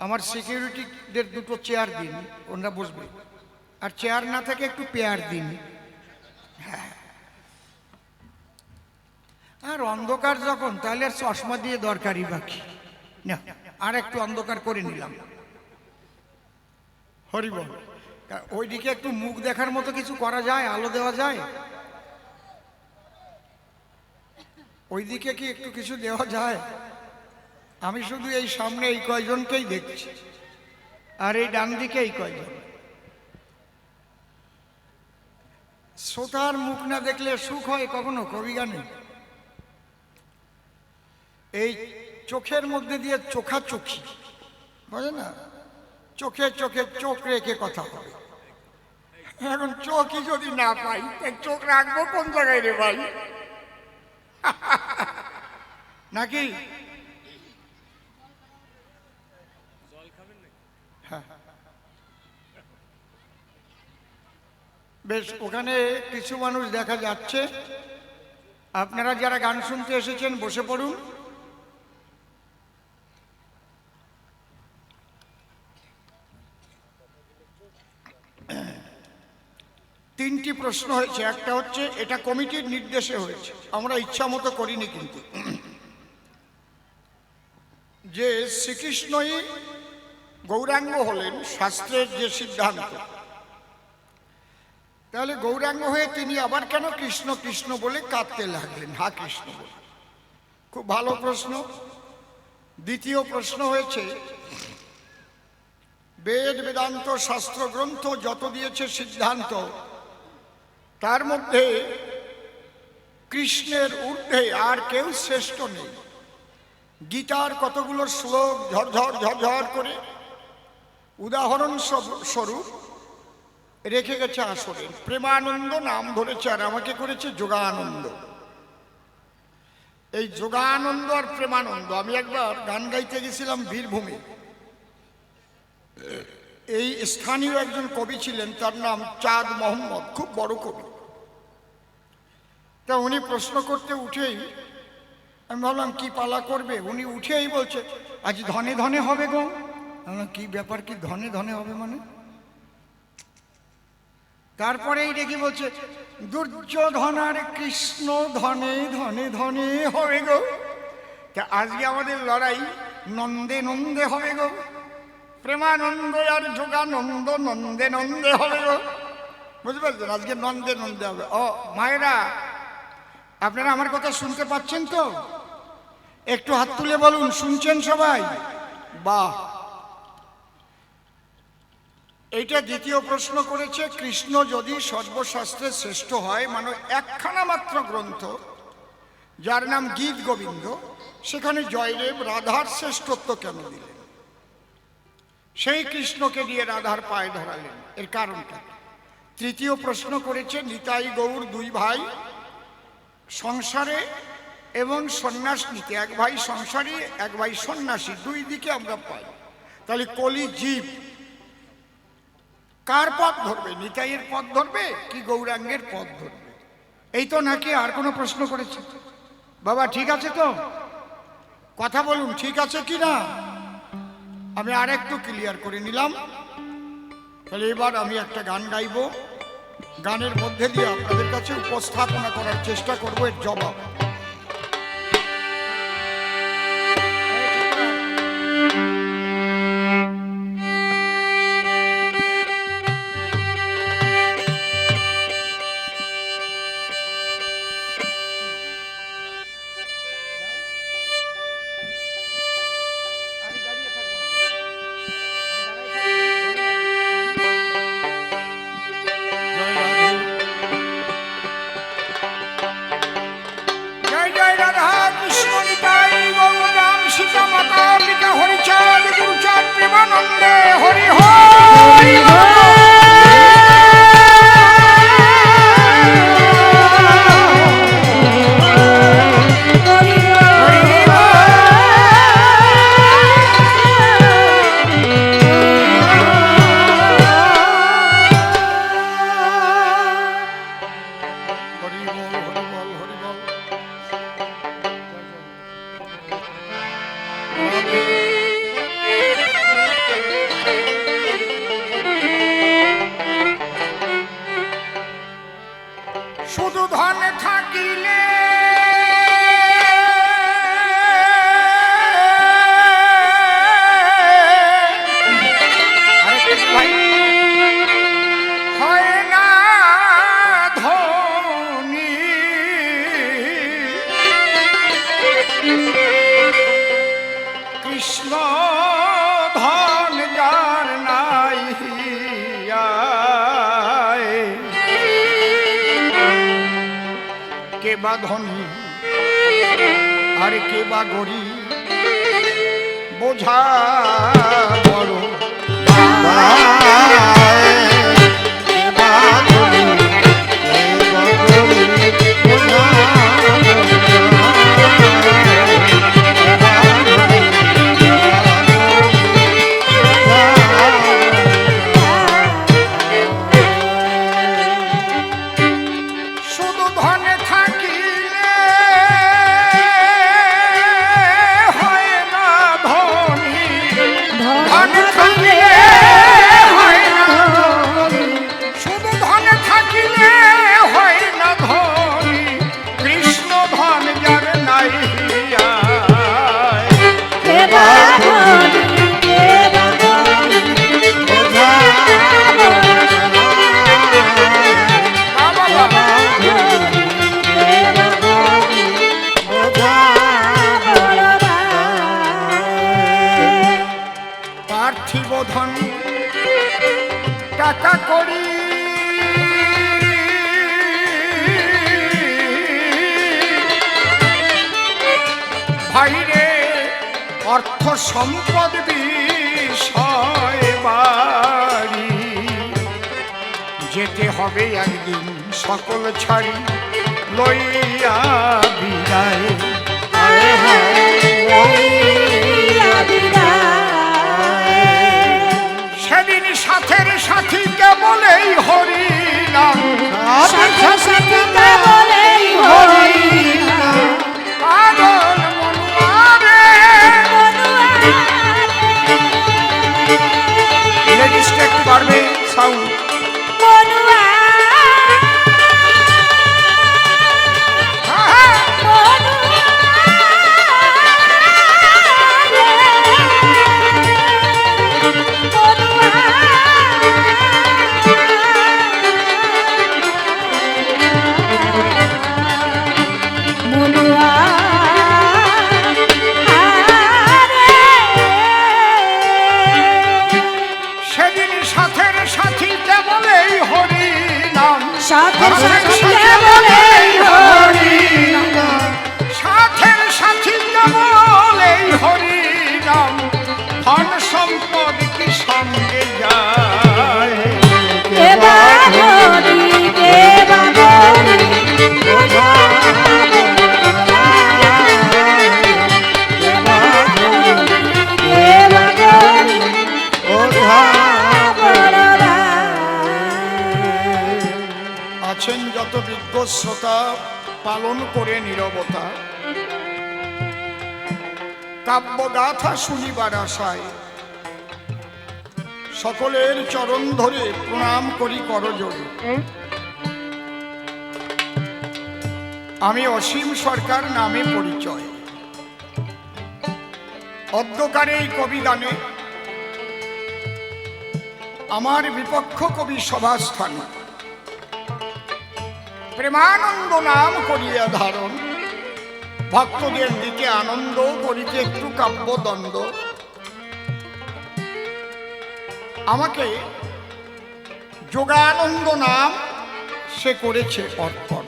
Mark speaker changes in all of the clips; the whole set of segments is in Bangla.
Speaker 1: আমার সিকিউরিটিদের দুটো চেয়ার দিন, ওনারা বসবে। আর চেয়ার না থাকে, একটু পেয়ার দিন। হ্যাঁ। আর অন্ধকার যখন, তাহলে আর চশমা দিয়ে দরকারই বাকি। না, আর একটু অন্ধকার করে নিলাম। হরিবল ওইদিকে একটু মুখ দেখার মতো কিছু করা যায়, আলো দেওয়া যায়? ওইদিকে কি একটু কিছু দেওয়া যায়? আমি শুধু এই সামনে এই কয়জনকেই দেখছি, আর এই ডান দিকে এই কয়জন। শ্রোতার মুখ না দেখলে সুখ হয় কখনো, কবি গানে এই চোখের মধ্যে দিয়ে চোখাচোখি বোঝে না? চোখে চোখে চোখ রেখে কথা হবে এখন চোখই যদি না পাই চোখ রাখব কোন জায়গায় রে ভাই? নাকি? বেশ, ওখানে কিছু মানুষ দেখা যাচ্ছে। আপনারা যারা গান শুনতে এসেছেন, বসে পড়ুন। তিনটি প্রশ্ন হয়েছে। একটা হচ্ছে, এটা কমিটির নির্দেশে হয়েছে। আমরা ইচ্ছা মতো করিনি কিন্তু। যে শ্রীকৃষ্ণই গৌরাঙ্গ হলেন শাস্ত্রের যে সিদ্ধান্ত। তাহলে গৌরাঙ্গ হয়ে তিনি আবার কেন কৃষ্ণ কৃষ্ণ বলে কাঁদতে লাগলেন? হা কৃষ্ণ খুব ভালো প্রশ্ন। দ্বিতীয় প্রশ্ন হয়েছে, বেদ, বেদান্ত, শাস্ত্র, গ্রন্থ যত দিয়েছে সিদ্ধান্ত, তার মধ্যে কৃষ্ণের ঊর্ধ্বে আর কেউ শ্রেষ্ঠ নেই। গীতার কতগুলো শ্লোক ঝরঝর ঝরঝর করে উদাহরণ স্বরূপ, রেখে গেছে আসরে প্রেমানন্দ নাম ধরেছে আর আমাকে করেছে যোগানন্দ। এই যোগানন্দ আর প্রেমানন্দ, আমি একবার গান গাইতে গেছিলাম বীরভূমি। এই স্থানীয় একজন কবি ছিলেন, তার নাম চাঁদ মোহাম্মদ, খুব বড় কবি। তা উনি প্রশ্ন করতে উঠেই আমি ভাবলাম, কি পালা করবে? উনি উঠেই বলছে, আজ ধনে ধনে হবে গো। কি ব্যাপার কি ধনে ধনে হবে মানে? তারপরেই দেখি বলছে, দুর্যোধনার কৃষ্ণ ধনে ধনে ধনে হবে গো। তা আজকে আমাদের লড়াই নন্দে নন্দে হবে গো। প্রেমানন্দ আর যোগানন্দ নন্দে নন্দে হবে গো। বুঝতে পারছেন? আজকে নন্দে নন্দে হবে। ও, মায়েরা, আপনারা আমার কথা শুনতে পাচ্ছেন তো? একটু হাত তুলে বলুন, শুনছেন সবাই? বাহ! এইটা দ্বিতীয় প্রশ্ন করেছে, কৃষ্ণ যদি সর্বশাস্ত্রে শ্রেষ্ঠ হয় মানে একখানা মাত্র গ্রন্থ, যার নাম গীত গোবিন্দ, সেখানে জয়দেব রাধার শ্রেষ্ঠত্ব কেন দিলেন? সেই কৃষ্ণকে দিয়ে রাধার পায়ে ধরালেন, এর কারণটা তৃতীয় প্রশ্ন করেছে, নিতাই গৌর দুই ভাই সংসারে এবং সন্ন্যাস নিতে এক ভাই সংসারী, এক ভাই সন্ন্যাসী, দুই দিকে আমরা পাই। তাহলে কলি জীব কার পথ ধরবে? নিতাইয়ের পথ ধরবে কি গৌরাঙ্গের পথ ধরবে? এই তো নাকি আর কোনো প্রশ্ন করেছে। বাবা, ঠিক আছে তো? কথা বলুন, ঠিক আছে কি না? আমি আর একটু ক্লিয়ার করে নিলাম। তাহলে এবার আমি একটা গান গাইবো। গানের মধ্যে দিয়ে আপনাদের কাছে উপস্থাপনা করার চেষ্টা করব এর জবাব। কৃষ্ণ ধন যার নাই কে বা ধনী আর কে বা গরিব বোঝা বড়। পার্থিব ধন টাকা করি। ভাইরে, অর্থ সম্পদ বিষয় যেতে হবে একদিন সকল ছাড়ি, লইয়া বিদায়। সাথী কেবলেই হরি নাম সাথী পাগল সম্পদ কি সঙ্গে যায়? পালন করে নীরবতা। কাব্যগাথা শুনিবার আশায় সকলের চরণ ধরে প্রণাম করি করজোড়ে। আমি অসীম সরকার নামে পরিচয়। অধ্যকারে এই কবিগানে আমার বিপক্ষ কবি সভাস্থান। প্রেমানন্দ নাম করিয়া ধারণ। ভক্তদের দিকে আনন্দ করিতে একটু কাব্যদ্বন্দ্ব আমাকে যোগানন্দ নাম সে করেছে অর্পণ।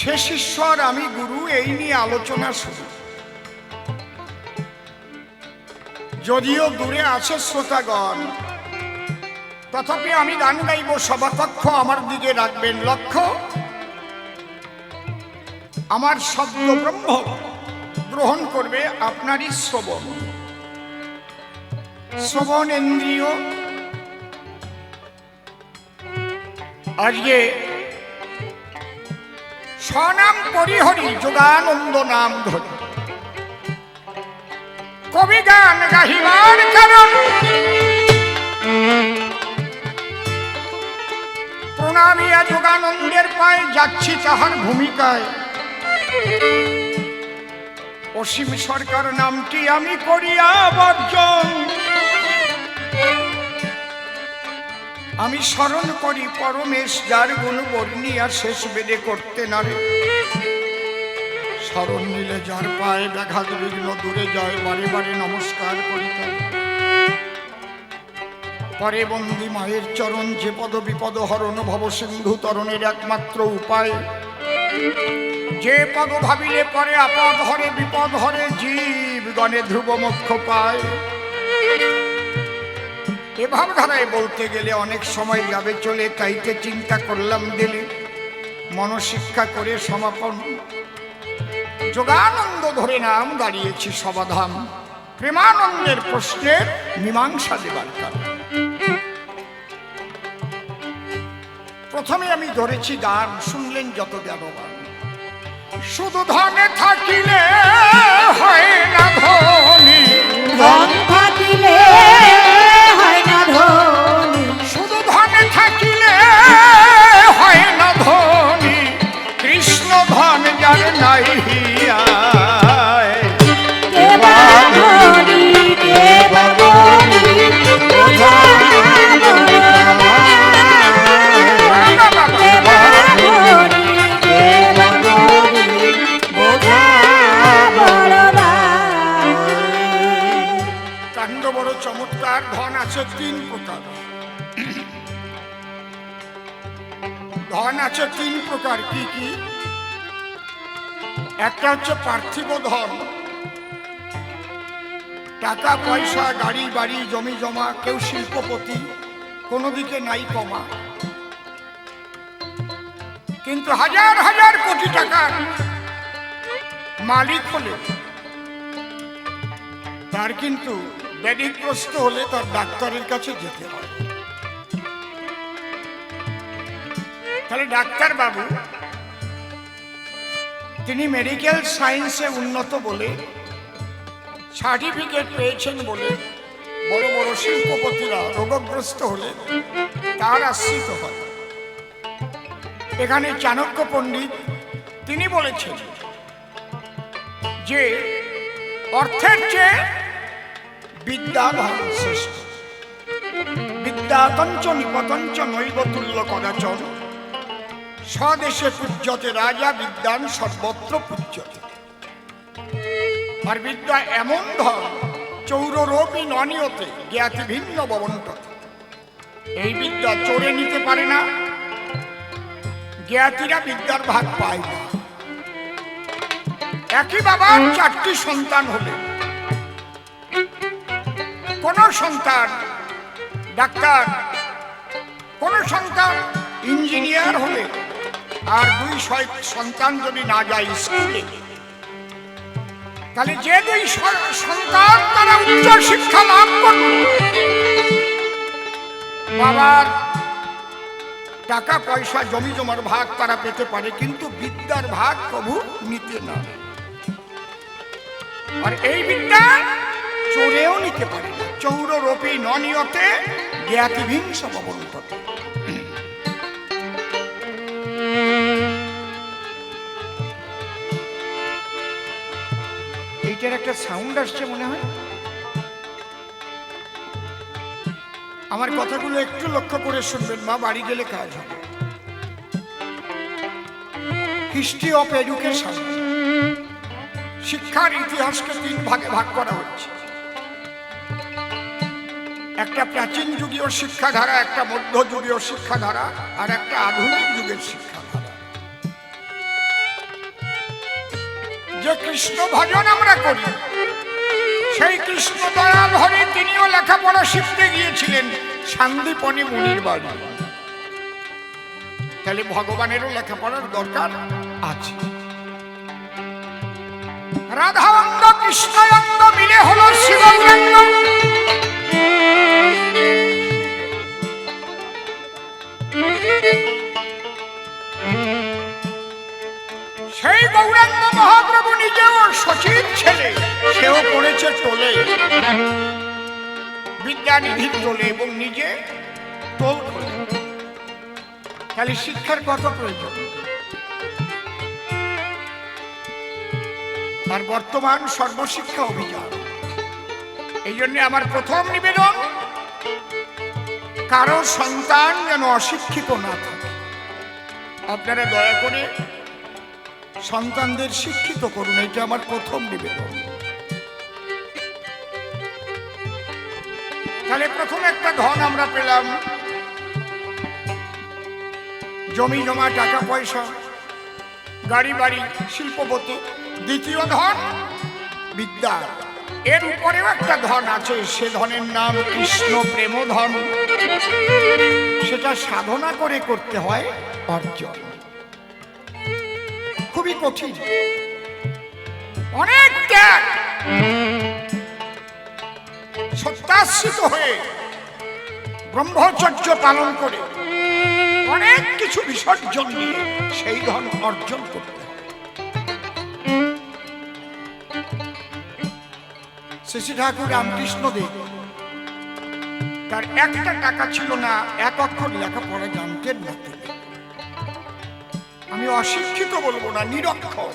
Speaker 1: সে শিষ্যর আমি গুরু, এই নিয়ে আলোচনা শুরু। যদিও দূরে আছে শ্রোতাগণ তথাপি আমি গান গাইব সভাকক্ষ আমার দিকে রাখবেন, লক্ষ্য? আমার শব্দ ব্রহ্ম গ্রহণ করবে আপনারই শ্রবণ। শ্রবণ ইন্দ্রিয় আজকে স্বনাম পরিহরি, যোগানন্দ নাম ধরি। কবি গান গাহিবার কারণ প্রণামিয়া যোগানন্দের পায়ে যাচ্ছি তাহার ভূমিকায়। অসীম সরকার নামটি আমি করিয়া বর্জন। আমি স্মরণ করি পরমেশ যার গুণ বর্ণিয়া শেষ বেদে করতে নারে স্মরণ নিলে যার পায়ে ব্যাঘাত বিঘ্ন দূরে যায়, বারে বারে নমস্কার করিতে। পরে বন্দি মায়ের চরণ যে পদ বিপদ হরণ ভব সিন্ধু তরণের একমাত্র উপায়। যে পদ ভাবিলে পরে আপদ হরে, বিপদ হরে জীব গণে ধ্রুব মোক্ষ পায়। এ ভাবধারায় বলতে গেলে অনেক সময় যাবে চলে তাইতে চিন্তা করলাম দিলে। মনশিক্ষা করে সমাপন। যোগানন্দ ধরে নাম দাঁড়িয়েছি সমাধান প্রেমানন্দের প্রশ্নের মীমাংসা দেবার কারণ। প্রথমে আমি ধরেছি গান শুনলেন যত জ্ঞানবান শুধু ধনে থাকিলে হয় না ধনী।
Speaker 2: ধন
Speaker 1: একটা হচ্ছে পার্থিব ধন। টাকা, পয়সা, গাড়ি, বাড়ি, জমি জমা, কেউ শিল্পপতি, কোনো দিকে নাই কমা। কিন্তু হাজার হাজার কোটি টাকার মালিক হলে, তার কিন্তু ব্যাধিগ্রস্ত হলে তার ডাক্তারের কাছে যেতে হয়। তাহলে ডাক্তার বাবু তিনি মেডিকেল সায়েন্সে উন্নত বলে সার্টিফিকেট পেয়েছেন বলে বড় বড় শিল্পপতিরা রোগগ্রস্ত হলে তার আশ্রিত হয়। এখানে চাণক্য পণ্ডিত তিনি বলেছেন যে, অর্থের চেয়ে বিদ্যা ধন শ্রেষ্ঠ। বিদ্যা তঞ্চ নিপতঞ্চ নৈব তুল্য কদাচন স্বদেশে পূজ্যতে রাজা বিদ্যান সর্বত্র পূজ্যতে। আর বিদ্যা এমন ধন, চৌররূপী ননিয়তে জ্ঞাতি ভিন্ন ববন্ত এই বিদ্যা চোরে নিতে পারে না, জ্ঞাতিরা বিদ্যার ভাগ পায় না। একই বাবার চারটি সন্তান হলে, কোন সন্তান ডাক্তার, কোন সন্তান ইঞ্জিনিয়ার হলে আর দুই সন্তান যদি না যায় স্কুলে। তাহলে যে দুই সন্তান তারা উচ্চ শিক্ষা লাভ করবে। বাবার টাকা পয়সা জমি জমার ভাগ তারা পেতে পারে, কিন্তু বিদ্যার ভাগ প্রভু নিতে না আর এই বিদ্যা চোরেও নিতে পারে না। চৌররূপী ননিয়তে জ্ঞাতিভিংস ভবন্ততে। এইটার একটা সাউন্ড আসছে মনে হয়। আমার কথাগুলো একটু লক্ষ্য করে শুনবেন, মা বাড়ি গেলে কাজ হবে। হিস্ট্রি অফ এডুকেশন শিক্ষার ইতিহাসকে তিন ভাগে ভাগ করা হচ্ছে। একটা প্রাচীন যুগীয় শিক্ষাধারা, একটা মধ্যযুগীয় শিক্ষাধারা, আর একটা আধুনিক যুগের শিক্ষাধারা যে কৃষ্ণ ভজন আমরা করি, সেই কৃষ্ণ দয়াল হরে তিনিও লেখাপড়া শিখতে গিয়েছিলেন সান্দীপনী মুনির বাড়ি। তাহলে ভগবানেরও লেখাপড়ার দরকার আছে। রাধা অঙ্গ কৃষ্ণ অঙ্গ মিলে হলো শিবঙ্গ সেই গৌরাঙ্গ মহাপ্রভু নিজেও সচিব ছেলে। সেও পড়েছে টোলে। বিদ্যানিধির টোলে এবং নিজে টোল খোলে তাহলে শিক্ষার কত প্রয়োজন? আর বর্তমান সর্বশিক্ষা অভিযান। এই জন্য আমার প্রথম নিবেদন, কারও সন্তান যেন অশিক্ষিত না থাকে। আপনারা দয়া করে সন্তানদের শিক্ষিত করুন, এটা আমার প্রথম নিবেদন। তাহলে প্রথম একটা ধন আমরা পেলাম। জমি, জমা, টাকা, পয়সা, গাড়ি, বাড়ি, শিল্পপতি, দ্বিতীয় ধন, বিদ্যা। এর উপরেও একটা ধন আছে, সে ধনের নাম কৃষ্ণ প্রেম ধন সেটা সাধনা করে করতে হয় অর্জন। কঠিন। অনেক ত্যাগ সত্যাশ্রিত হয়ে ব্রহ্মচর্য পালন করে অনেক কিছু বিসর্জন দিয়ে সেই ধন অর্জন করতে শ্রী ঠাকুর রামকৃষ্ণ দেব তার একটা টাকা ছিল না, এক অক্ষর লেখাপড়া জানতেন না আমি অশিক্ষিত বলব না, নিরক্ষর।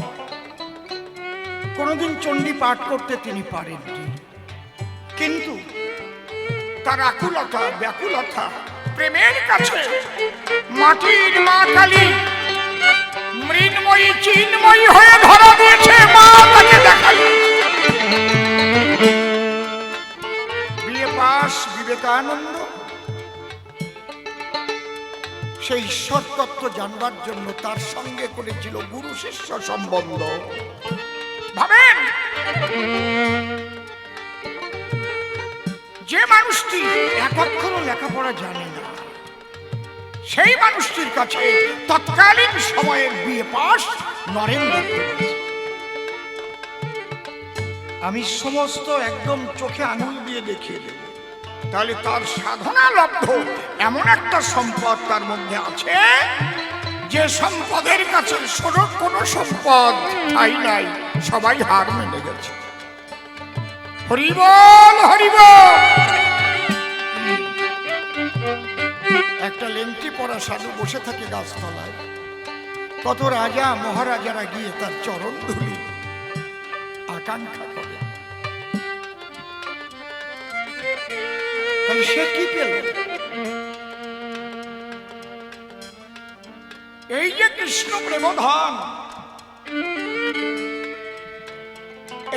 Speaker 1: কোনোদিন চণ্ডী পাঠ করতে তিনি পারেননি। কিন্তু তার আকুলতা, ব্যাকুলতা প্রেমের কাছে, মাটির মা কালী মৃন্ময়ী, চিন্ময়ী হয়ে ধরা দিয়েছে, মা তাকে দেখাই বিয়ে পাশ বিবেকানন্দ সেই ঈশ্বর তত্ত্ব জানবার জন্য তার সঙ্গে করেছিল গুরু শিষ্য সম্বন্ধ। ভাবেন? যে মানুষটি এক অক্ষরও লেখাপড়া জানে না, সেই মানুষটির কাছে তৎকালীন সময়ের বিয়ে পাশ নরেন্দ্র। আমি সমস্ত একদম চোখে আঙুল দিয়ে দেখিয়ে দেব। তাহলে তার সাধনা লব্ধ এমন একটা সম্পদ তার মধ্যে আছে? যে সম্পদের কাছে সড়ক কোনো সম্পদ ঠাই নাই, সবাই হার মেনে গেছে। হরিবল হরিবল! একটা লেংটি পরা সাধু বসে থাকে গাছতলায়। কত রাজা মহারাজারা গিয়ে তার চরণ ধুলি আকাঙ্ক্ষা করে। এই যে কৃষ্ণ প্রেমধন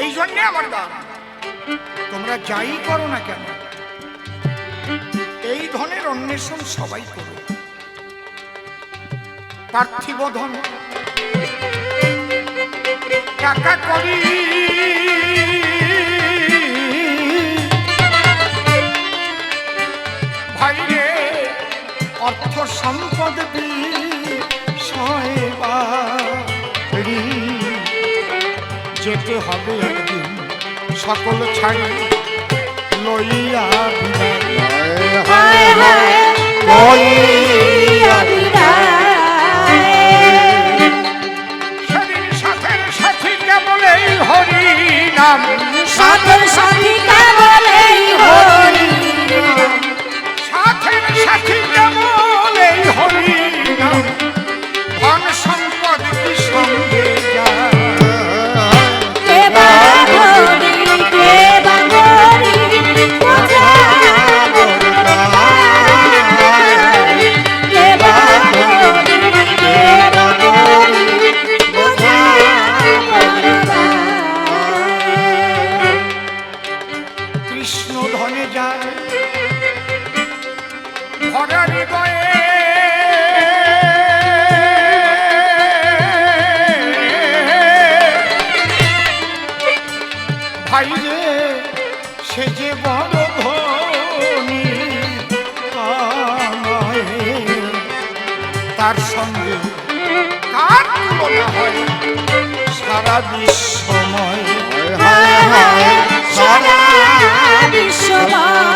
Speaker 1: এই জন্যে আমার দান। তোমরা যাই করো না কেন, এই ধনের অন্বেষণ সবাই করো। পার্থিব ধন টাকা করি সম্পদ বিষয়বাড়ি যেতে হবে একদিন সকল ছাড়ি লইয়া
Speaker 2: লইয়া
Speaker 1: তার সঙ্গে কার তুলনা হয়? সারা বিশ্বময়।
Speaker 2: সারা বিশ্বময়।